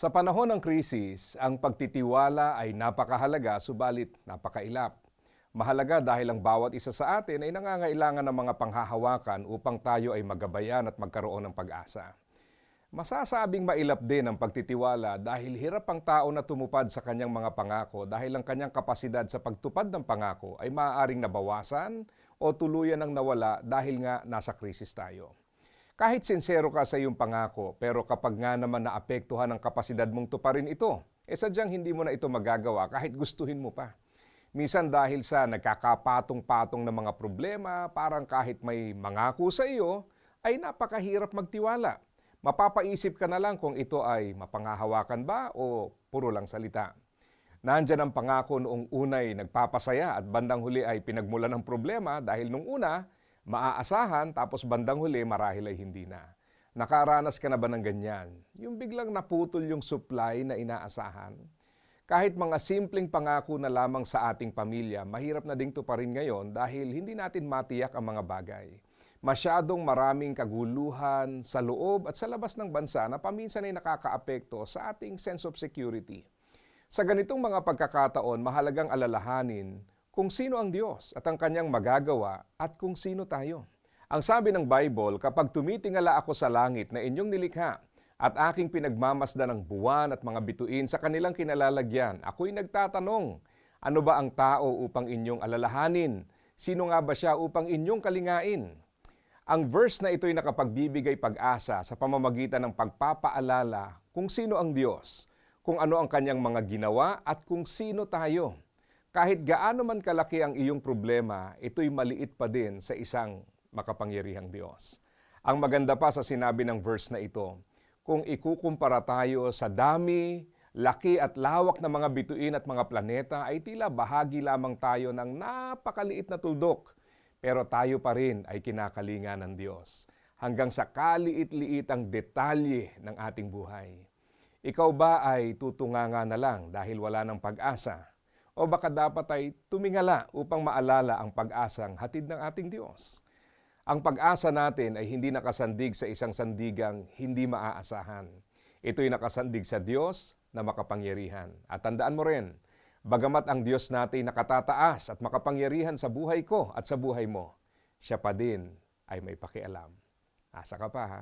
Sa panahon ng krisis, ang pagtitiwala ay napakahalaga subalit napakailap. Mahalaga dahil ang bawat isa sa atin ay nangangailangan ng mga panghahawakan upang tayo ay magabayan at magkaroon ng pag-asa. Masasabing mailap din ang pagtitiwala dahil hirap ang tao na tumupad sa kanyang mga pangako dahil ang kanyang kapasidad sa pagtupad ng pangako ay maaaring nabawasan o tuluyan ang nawala dahil nga nasa krisis tayo. Kahit sincero ka sa iyong pangako, pero kapag nga naman naapektuhan ang kapasidad mong tuparin ito, eh sadyang hindi mo na ito magagawa kahit gustuhin mo pa. Minsan dahil sa nagkakapatong-patong na mga problema, parang kahit may mangako sa iyo, ay napakahirap magtiwala. Mapapaisip ka na lang kung ito ay mapanghahawakan ba o puro lang salita. Nandyan ang pangako noong unay nagpapasaya at bandang huli ay pinagmulan ng problema dahil nung una, maaasahan tapos bandang huli marahil ay hindi na. Nakaranas ka na ba ng ganyan? Yung biglang naputol yung supply na inaasahan? Kahit mga simpleng pangako na lamang sa ating pamilya, mahirap na ding tuparin ngayon dahil hindi natin matiyak ang mga bagay. Masyadong maraming kaguluhan sa loob at sa labas ng bansa na paminsan ay nakakaapekto sa ating sense of security. Sa ganitong mga pagkakataon, mahalagang alalahanin kung sino ang Diyos at ang kanyang magagawa at kung sino tayo. Ang sabi ng Bible, kapag tumitingala ako sa langit na inyong nilikha at aking pinagmamasdan ng buwan at mga bituin sa kanilang kinalalagyan, ako'y nagtatanong, ano ba ang tao upang inyong alalahanin? Sino nga ba siya upang inyong kalingain? Ang verse na ito'y nakapagbibigay pag-asa sa pamamagitan ng pagpapaalala kung sino ang Diyos, kung ano ang kanyang mga ginawa at kung sino tayo. Kahit gaano man kalaki ang iyong problema, ito'y maliit pa din sa isang makapangyarihang Diyos. Ang maganda pa sa sinabi ng verse na ito, kung ikukumpara tayo sa dami, laki at lawak ng mga bituin at mga planeta, ay tila bahagi lamang tayo ng napakaliit na tuldok. Pero tayo pa rin ay kinakalinga ng Diyos hanggang sa kaliit-liit ang detalye ng ating buhay. Ikaw ba ay tutunganga na lang dahil wala ng pag-asa? O baka dapat ay tumingala upang maalala ang pag-asang hatid ng ating Diyos? Ang pag-asa natin ay hindi nakasandig sa isang sandigang hindi maaasahan. Ito'y nakasandig sa Diyos na makapangyarihan. At tandaan mo rin, bagamat ang Diyos natin nakatataas at makapangyarihan sa buhay ko at sa buhay mo, siya pa din ay may pakialam. Asa ka pa ha?